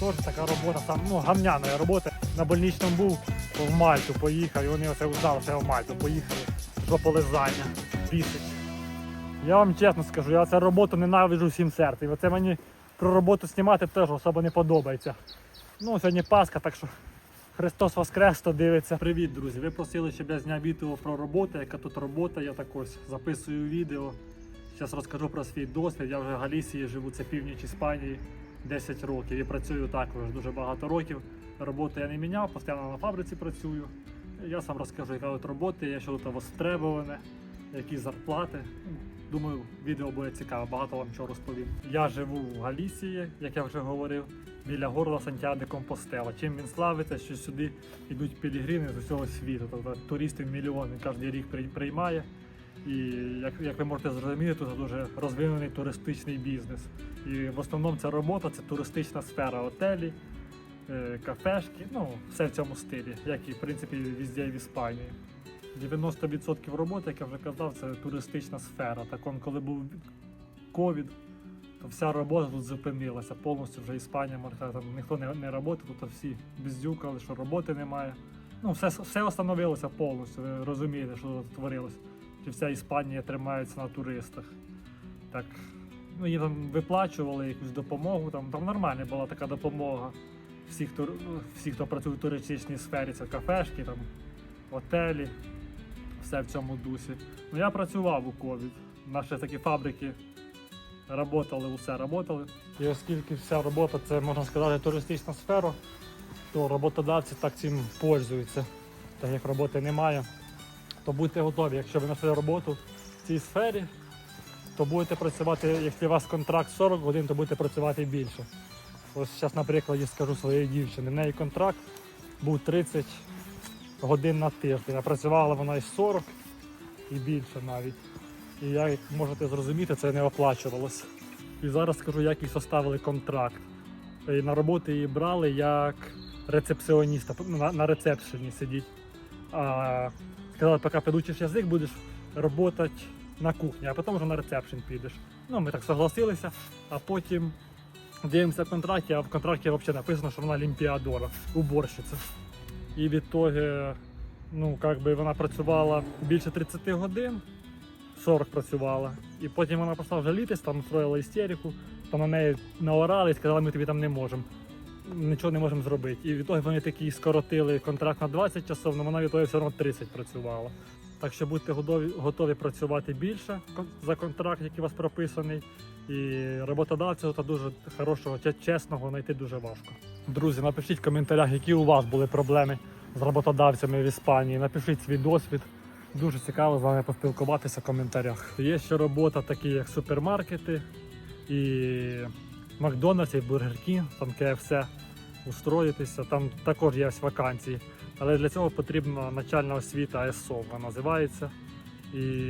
теж така робота, там, ну, гамняна робота. На больничному був, в Мальту поїхав, і вони оце узнали, що я в Мальту поїхали. Що полизання, бісить. Я вам чесно скажу, я цю роботу ненавиджу всім серцем. І оце мені про роботу знімати теж особо не подобається. Ну, сьогодні Пасха, так що Христос Воскрес, хто дивиться. Привіт, друзі! Ви просили, щоб я зняв відео про роботу, яка тут робота. Я так ось записую відео. Зараз розкажу про свій досвід. Я вже в Галісії живу, це північ Іспанії 10 років і працюю також дуже багато років. Роботу я не міняв, постійно на фабриці працюю. Я сам розкажу, яка от робота, є, що тут востребоване, які зарплати. Думаю, відео буде цікаве, багато вам чого розповім. Я живу в Галісії, як я вже говорив, біля горла Сантьяго Компостела. Чим він славиться, що сюди йдуть пілігрими з усього світу. Тобто туристів мільйони кожен рік при- приймає. І як, як ви можете зрозуміти, тут дуже розвинений туристичний бізнес. І в основному ця робота це туристична сфера отелі, е, кафешки, ну все в цьому стилі, як і в принципі везде в Іспанії. 90% роботи, як я вже казав, це туристична сфера. Так он, коли був ковід, то вся робота тут зупинилася. Повністю вже Іспанія, можна там ніхто не, не працював, тут всі бездюкали, що роботи немає. Ну, все, все остановилося повністю. Ви розумієте, що тут творилось. Що вся Іспанія тримається на туристах. Так, ну їм там виплачували якусь допомогу, там, там нормальна була така допомога. Всі, хто, всі, хто працює в туристичній сфері, це кафешки, там, готелі, все в цьому дусі. Ну я працював у ковід. Наші такі фабрики работали, усе работали. І оскільки вся робота це можна сказати туристична сфера, то роботодавці так цим пользуються. Так як роботи немає, то будьте готові, якщо ви знайшли роботу в цій сфері, то будете працювати, якщо у вас контракт 40 годин, то будете працювати більше. Ось зараз, наприклад, я скажу своєї дівчини. В неї контракт був 30 годин на тиждень. А працювала вона і 40 і більше навіть. І як можете зрозуміти, це не оплачувалося. І зараз скажу, як їй составили контракт. І на роботу її брали як рецепціоніста, на, рецепшені сидіть. Сказали, поки підучиш язик, будеш працювати на кухні, а потім вже на рецепшн підеш. Ну, ми так согласилися, а потім дивимося в контракті, а в контракті взагалі написано, що вона олімпіадора, уборщиця. І відтоді, ну, би вона працювала більше 30 годин, 40 працювала. І потім вона почала жалітись, там строїла істерику, там на неї наорали і сказали, ми тобі там не можемо. Нічого не можемо зробити. І відтоді вони такі скоротили контракт на 20 часов, але вона відтоді все одно 30 працювала. Так що будьте готові, готові працювати більше за контракт, який у вас прописаний. І роботодавця та дуже хорошого, чесного знайти дуже важко. Друзі, напишіть в коментарях, які у вас були проблеми з роботодавцями в Іспанії. Напишіть свій досвід. Дуже цікаво з вами поспілкуватися в коментарях. Є ще робота, такі як супермаркети і Макдональдс, і Бургер Кінг, там КФС устроїтися. Там також є вакансії. Але для цього потрібна начальна освіта АСО, вона називається. І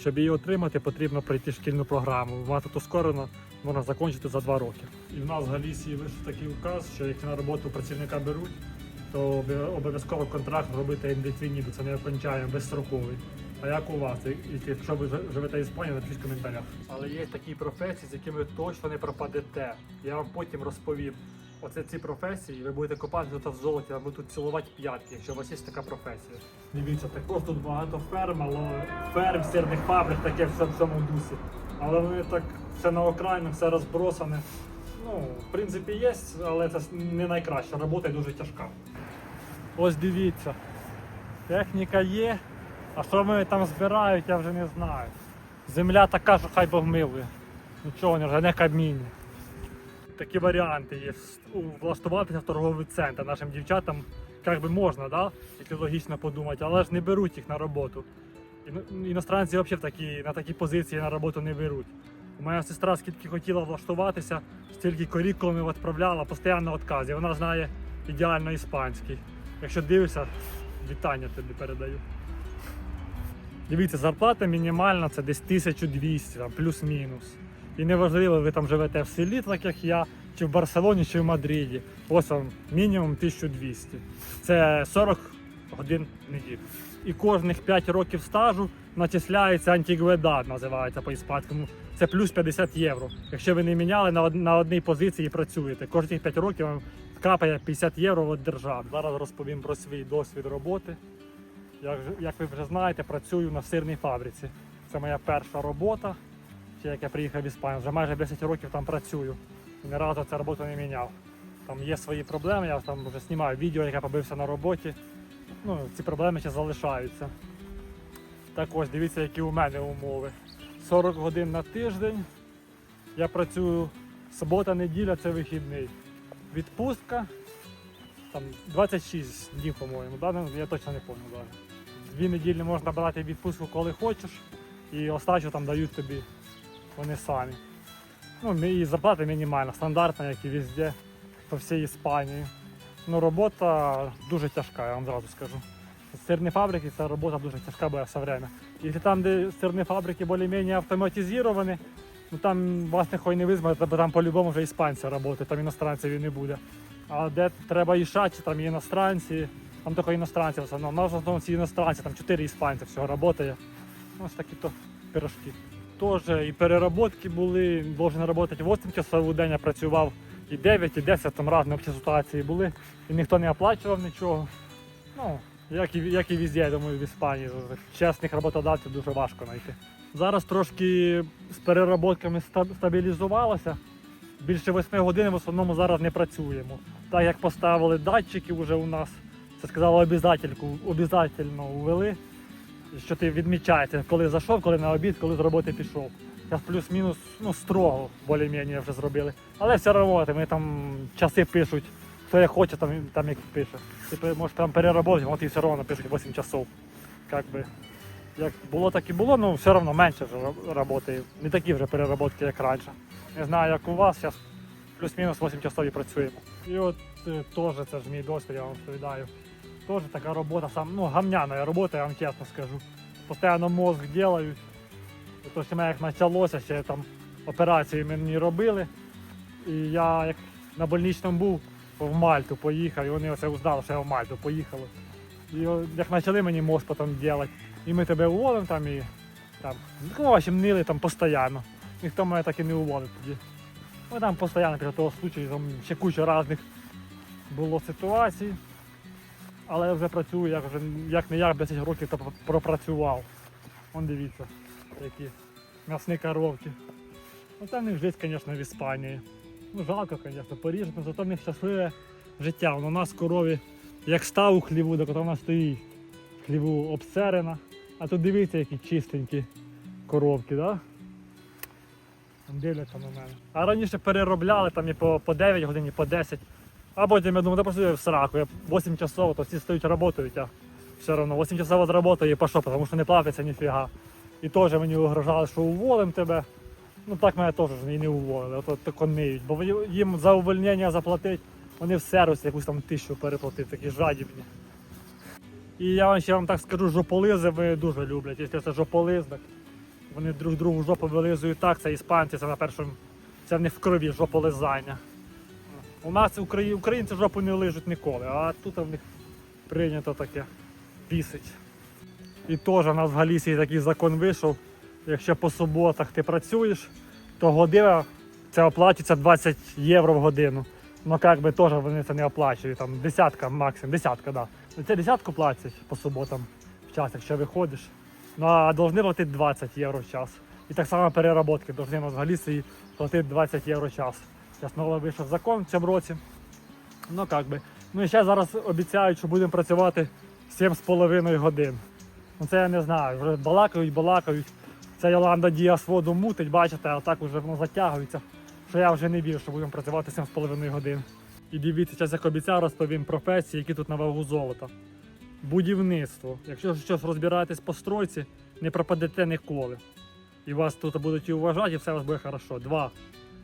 щоб її отримати, потрібно пройти шкільну програму. Вона тут ускорено можна закінчити за два роки. І в нас в Галісії вийшов такий указ, що якщо на роботу працівника беруть, то обов'язково контракт робити індефініду, це не окончання, безстроковий. А як у вас? І- Якщо ви живете в Іспанії, напишіть в коментарях. Але є такі професії, з якими ви точно не пропадете. Я вам потім розповім. Оце ці професії, ви будете копати тут в золоті, а ви тут цілувати п'ятки, якщо у вас є така професія. Дивіться, також тут багато ферм, але ферм, сирних фабрик, таке все в цьому дусі. Але вони так все на окраїну, все розбросане. Ну, в принципі, є, але це не найкраща робота і дуже тяжка. Ось дивіться, техніка є, а що вони там збирають, я вже не знаю. Земля така, що хай Бог милує. Нічого не не каміння. Такі варіанти є. Влаштуватися в торговий центр нашим дівчатам як би можна, да? якщо логічно подумати, але ж не беруть їх на роботу. Іностранці взагалі в такі, на такі позиції на роботу не беруть. Моя сестра скільки хотіла влаштуватися, стільки корікулумів відправляла, постійно відкази. Вона знає ідеально іспанський. Якщо дивишся, вітання тобі передаю. Дивіться, зарплата мінімальна це десь 1200, там, плюс-мінус. І неважливо, ви там живете в селі, так як я, чи в Барселоні, чи в Мадриді. Ось вам мінімум 1200. Це 40 годин в неділю. І кожних 5 років стажу начисляється антигведа, називається по-іспанському. Це це плюс 50 євро. Якщо ви не міняли на, на одній позиції і працюєте. Кожні 5 років вам капає 50 євро від держави. Зараз розповім про свій досвід роботи. Як, як ви вже знаєте, працюю на сирній фабриці. Це моя перша робота. Ще як я приїхав в Іспанію, вже майже 10 років там працюю. І ні разу цю роботу не міняв. Там є свої проблеми, я там вже знімаю відео, як я побився на роботі. Ну, ці проблеми ще залишаються. Так ось, дивіться, які у мене умови. 40 годин на тиждень. Я працюю субота, неділя це вихідний. Відпустка там 26 днів, по-моєму. Да? Ну, Я точно не пам'ятаю. Дві неділі можна брати відпустку, коли хочеш, і остачу там дають тобі вони самі. Ну, і зарплата мінімальна, стандартна, як і везде, по всій Іспанії. Ну, робота дуже тяжка, я вам зразу скажу. Сирні фабрики це робота дуже тяжка буде все время. Якщо там, де сирні фабрики більш-менш автоматизовані, ну там вас ніхто не візьме, бо там по-любому вже іспанці працюють, там іностранців і не буде. А де треба ішачі, там є іностранці, там тільки іностранці в основному. У нас в основному ці іностранці, там чотири іспанці всього працює. Ну, Ось такі то пирожки. Теж і переработки були, должен працювати 8 часов у день, я працював і 9, і 10, там різні ситуації були. І ніхто не оплачував нічого. Ну, як і, як і везде, я думаю, в Іспанії. Чесних роботодавців дуже важко знайти. Зараз трошки з переработками ста- стабілізувалося. Більше 8 годин в основному зараз не працюємо. Так як поставили датчики вже у нас, це обов'язательку, обов'язательно ввели, що ти відмічаєте, коли зайшов, коли на обід, коли з роботи пішов. Зараз плюс-мінус ну, строго більш-менш вже зробили. Але все одно ми там часи пишуть, хто як хоче, там, там як пише. Ти пе- можеш там переработати, от і все одно пишуть 8 часов. Как би. Як було, так і було, ну все одно менше роботи. Не такі вже переработки, як раніше. Не знаю, як у вас, зараз плюс-мінус 8 часов і працюємо. І от е, теж це ж мій досвід, я вам розповідаю. Теж така робота, сам, ну, гамняна робота, я вам чесно скажу. Постоянно мозг ділають. То, що мене як почалося, ще там операції мені робили. І я як на больничному був, в Мальту поїхав, і вони оце узнали, що я в Мальту поїхав. І як почали мені мозг потім робити, і ми тебе уволимо там і там, ну, в общем, нили там постійно. Ніхто мене так і не уволив тоді. Ну там постійно після того случаю, там ще куча різних було ситуацій. Але я вже працюю, як вже як не як 10 років то пропрацював. Вон дивіться, які м'ясні коровки. Ну там в них життя, звісно, в Іспанії. Ну жалко, звісно, поріжено, зато в них щасливе життя. Воно у нас корові як став у хліву, так вона стоїть хліву обсерена. А тут дивіться, які чистенькі коровки, да? Дивляться на мене. А раніше переробляли там і по, по 9 годин, і по 10. А потім я думаю, да просто в сраку, я 8 часов, то всі стоять працюють, а все одно 8 часов відработаю і пішов, тому що не платиться ніфіга. І теж мені угрожали, що уволим тебе. Ну так мене теж і не уволили, ото тако ниють. Бо їм за увольнення заплатить, вони в сервіс якусь там тисячу переплатити, такі жадібні. І я вам ще вам так скажу, жополизи ви дуже люблять. Якщо це жополизник, вони друг другу жопу вилизують так, це іспанці, це на першому, це в них в крові жополизання. У нас украї- українці жопу не лижуть ніколи, а тут в них прийнято таке пісить. І теж у нас в Галісії такий закон вийшов. Якщо по суботах ти працюєш, то година це оплачується 20 євро в годину. Ну як би теж вони це не оплачують, там десятка максимум, десятка, да. Ну, Це десятку платять по суботам в час, якщо виходиш. Ну а повинні платити 20 євро в час. І так само переработки повинні у нас в Галісії платити 20 євро в час. Зараз новий вийшов закон в цьому році. Ну як би. Ну і ще зараз обіцяють, що будемо працювати 7,5 годин. Ну це я не знаю. Вже балакають, балакають. Це Йоланда Діас воду мутить, бачите, а так вже воно затягується. Що я вже не вірю, що будемо працювати 7,5 годин. І дивіться, зараз як обіцяв, розповім професії, які тут на вагу золота. Будівництво. Якщо щось розбираєтесь по стройці, не пропадете ніколи. І вас тут будуть і вважати, і все у вас буде хорошо. Два.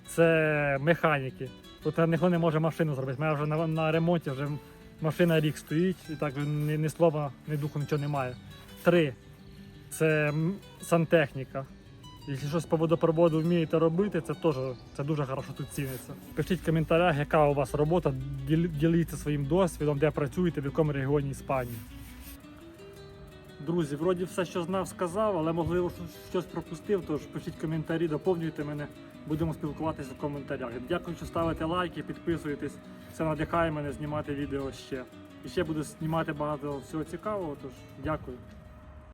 Це механіки. Тут ніхто не може машину зробити. У вже на, на ремонті вже машина рік стоїть, і так ні, ні слова, ні духу, нічого немає. Три. Це сантехніка. Якщо щось по водопроводу вмієте робити, це теж це дуже хорошо тут ціниться. Пишіть в коментарях, яка у вас робота, діліться своїм досвідом, де працюєте, в якому регіоні Іспанії. Друзі, вроді все, що знав, сказав, але можливо щось пропустив. Тож пишіть коментарі, доповнюйте мене. Будемо спілкуватися в коментарях. Дякую, що ставите лайки, підписуєтесь. Це надихає мене знімати відео ще. І ще буду знімати багато всього цікавого. Тож дякую.